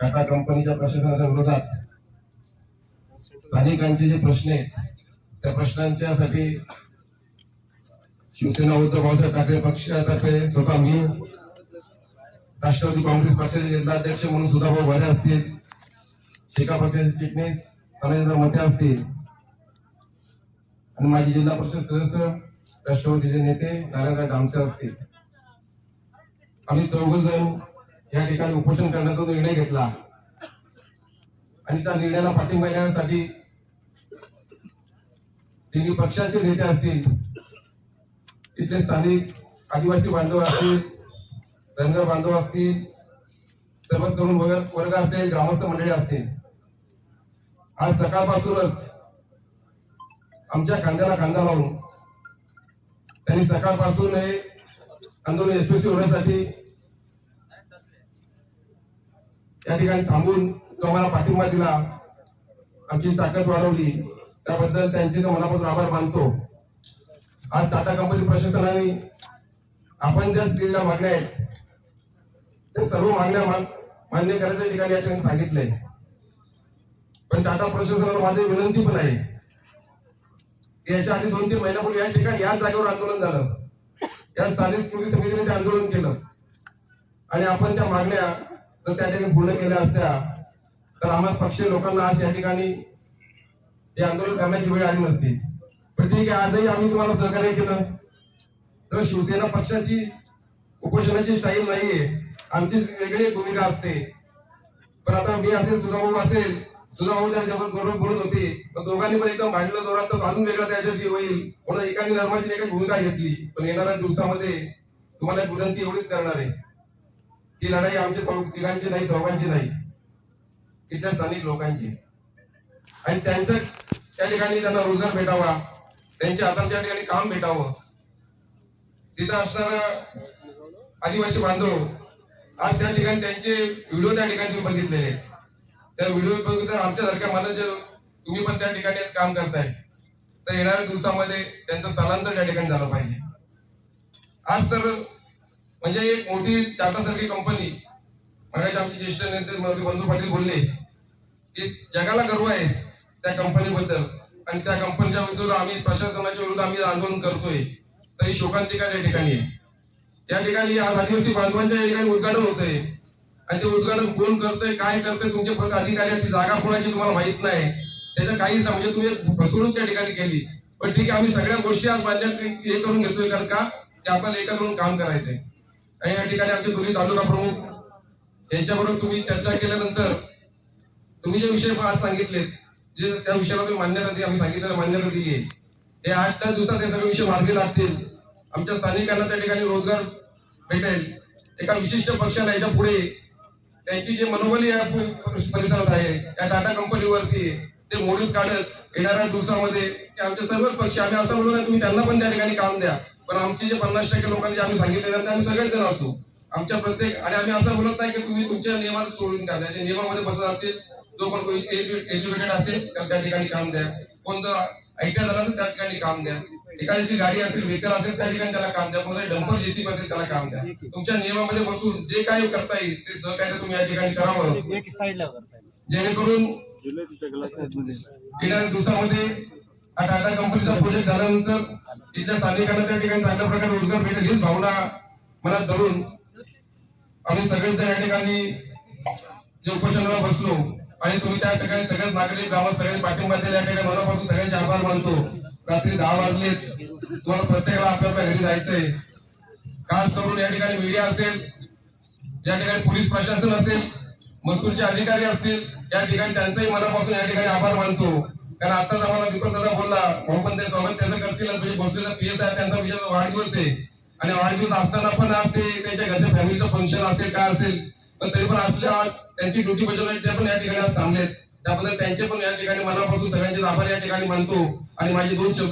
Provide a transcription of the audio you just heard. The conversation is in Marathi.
टाटा कंपनीच्या प्रशासनाच्या विरोधात स्थानिकांचे जे प्रश्न आहेत त्या प्रश्नांच्यासाठी शिवसेना उद्धव बाळासाहेब ठाकरे पक्षातर्फे स्वतः मी राष्ट्रवादी काँग्रेस पक्षाचे जिल्हाध्यक्ष म्हणून सुद्धा भाऊ भरे असतील. शेका पक्षाचे चिटणीस नरेंद्र मोठे असतील. आणि माजी जिल्हा परिषद सदस्य राष्ट्रवादीचे नेते नारायणराव डामसे असतील. आम्ही चौघ जण या ठिकाणी उपोषण करण्याचा निर्णय घेतला आणि त्या निर्णयाला पाठिंबा देण्यासाठी तिन्ही पक्षाचे नेते असतील तिथले स्थानिक आदिवासी बांधव असतील धनगर बांधव असतील सर्व तरुण वर्ग वर्ग असेल ग्रामस्थ मंडळी असतील. आज सकाळपासूनच आमच्या खांद्याला खांदा लावून त्यांनी सकाळपासून हे आंदोलन यशस्वी होण्यासाठी या ठिकाणी थांबून तो आम्हाला पाठिंबा दिला आमची ताकद वाढवली त्याबद्दल त्यांचे मनापासून आभार मानतो. आज टाटा कंपनी प्रशासनाने आपण ज्या दिलेल्या मागण्या आहेत त्या सर्व मागण्या मा- मान्य करायच्या ठिकाणी या ठिकाणी सांगितलंय पण टाटा प्रशासनाला माझी विनंती पण आहे की याच्या आधी दोन तीन महिन्यापूर्वी या ठिकाणी याच जागेवर आंदोलन झालं. या स्थानिक कृती समितीने ते आंदोलन केलं. आणि आपण त्या मागण्या जर त्या ठिकाणी पूर्ण केल्या असत्या तर आम्हाला पक्षीय लोकांना आज या ठिकाणी हे आंदोलन करण्याची वेळ आली नसती. पण ठीक आहे आजही आम्ही तुम्हाला सहकार्य केलं. तर शिवसेना पक्षाची उपोषणाची स्टाईल नाहीये. आमची वेगळी भूमिका असते. पण आता मी असेल सुधाभाऊ असेल सुधाभाऊ ज्या बरोबर बोलत होते तर दोघांनी पण एकदम भांडलं जोरात तर अजून वेगळं त्याच्याशी होईल. म्हणून एकाने धर्माची एका भूमिका घेतली. पण येणाऱ्या दिवसामध्ये तुम्हाला विनंती एवढीच करणार आहे. ती लढाई आमच्या तिघांची नाही चौघांची नाही. तिथल्या स्थानिक लोकांची. आणि त्यांचं त्या ठिकाणी त्यांना रोजगार भेटावा त्यांच्या हातात त्या ठिकाणी काम भेटावं. तिथं असणारा आदिवासी बांधव आज त्या ठिकाणी त्यांचे व्हिडिओ त्या ठिकाणी तुम्ही बघितलेले त्या व्हिडिओ बघितलं आमच्यासारख्या मनाचे तुम्ही पण त्या ठिकाणी काम करताय. तर येणाऱ्या दिवसामध्ये त्यांचं स्थलांतर त्या ठिकाणी झालं पाहिजे. आज तर म्हणजे एक मोठी टाटा सारखी कंपनी मगाशी आमचे ज्येष्ठ नेते बंधू पाटील बोलले की जगाला गर्व आहे त्या कंपनीबद्दल आणि त्या कंपनीच्या विरुद्ध आम्ही प्रशासनाच्या विरुद्ध आम्ही आंदोलन करतोय. तरी शोकांतिका या ठिकाणी आहे? या ठिकाणी आज आदिवासी बांधवांच्या ठिकाणी उद्घाटन होतंय. आणि ते उद्घाटन कोण करतोय काय करतोय तुमचे पद अधिकारी आहेत, ती जागा कोणाची तुम्हाला माहीत नाही. त्याच्या काहीच नाही म्हणजे तुम्ही फसवणूक त्या ठिकाणी केली. पण ठीक आहे आम्ही सगळ्या गोष्टी आज माझ्या हे करून घेतोय कारण का? ते आपल्याला एका करून काम करायचंय. आणि या ठिकाणी आमचे दोन्ही तालुका प्रमुख यांच्याबरोबर तुम्ही चर्चा केल्यानंतर तुम्ही जे विषय आज सांगितलेत जे त्या विषयाला तुम्ही मान्यता दिली आम्ही सांगितलेलं मान्यता दिली आहे ते आठ दहा दिवसात हे सगळे विषय मार्गी लागतील. आमच्या स्थानिकांना त्या ठिकाणी रोजगार भेटेल. एका विशिष्ट पक्षाला याच्यापुढे त्यांची जे मनोबल या परिसरात आहे त्या टाटा कंपनीवरती ते मोडून काढत येणाऱ्या दिवसामध्ये ते आमचे सर्वच पक्ष आम्ही असं म्हणून तुम्ही त्यांना पण त्या ठिकाणी काम द्या. पण आमचे जे पन्नास टक्के लोकांनी जे आम्ही सांगितले ते आम्ही सगळेच जण असू आमच्या प्रत्येक आणि आम्ही असं बोलत नाही की तुम्ही तुमच्या नियमात सोडून द्या. त्या नियमामध्ये बसत असतील जो पण कोणी एज्युकेटेड असेल तर त्या ठिकाणी काम द्या. कोणतं आयटीआय झाला तर त्या ठिकाणी काम द्या. एखाद्याची गाडी असेल व्हेकल असेल त्या ठिकाणी त्याला काम द्या. कोणाला डंपर जेसीबी असेल त्याला काम द्या. तुमच्या नियमामध्ये बसून जे काही करता येईल ते सहकार्य तुम्ही या ठिकाणी करावं एक साईडला वर साईड जेणेकरून हा टाटा कंपनीचा प्रोजेक्ट झाल्यानंतर तिथल्या स्थानिकांना त्या ठिकाणी चांगल्या प्रकारे रोजगार भेटेल हीच भावना मनात धरून आम्ही सगळेच त्या ठिकाणी जे उपोषणाला बसलो आणि तुम्ही त्या सगळ्या सगळ्याच नागरिक गावात सगळ्यांनी पाठिंबा दिला या ठिकाणी मनापासून सगळ्यांचे आभार मानतो. रात्री दहा वाजलेत. तुम्हाला प्रत्येकाला आपल्याला घरी जायचंय. खास करून या ठिकाणी मीडिया असेल या ठिकाणी पोलीस प्रशासन असेल महसूलचे अधिकारी असतील या ठिकाणी त्यांचाही मनापासून या ठिकाणी आभार मानतो. कारण आताच आम्हाला दीपक दादा बोलला भाऊ पण ते स्वागत त्याचं करतील म्हणजे बसलेला पीएस आहे त्यांचा विजय वाढदिवस आहे. आणि वाढदिवस असताना पण आज ते त्यांच्या घरच्या फॅमिलीचं फंक्शन असेल काय असेल पण तरी पण असले आज त्यांची ड्युटी बजावण्याची ते पण या ठिकाणी आज थांबलेत. त्याबद्दल त्यांचे पण या ठिकाणी मनापासून सगळ्यांचे आभार या ठिकाणी मानतो. आणि माझे दोन शब्द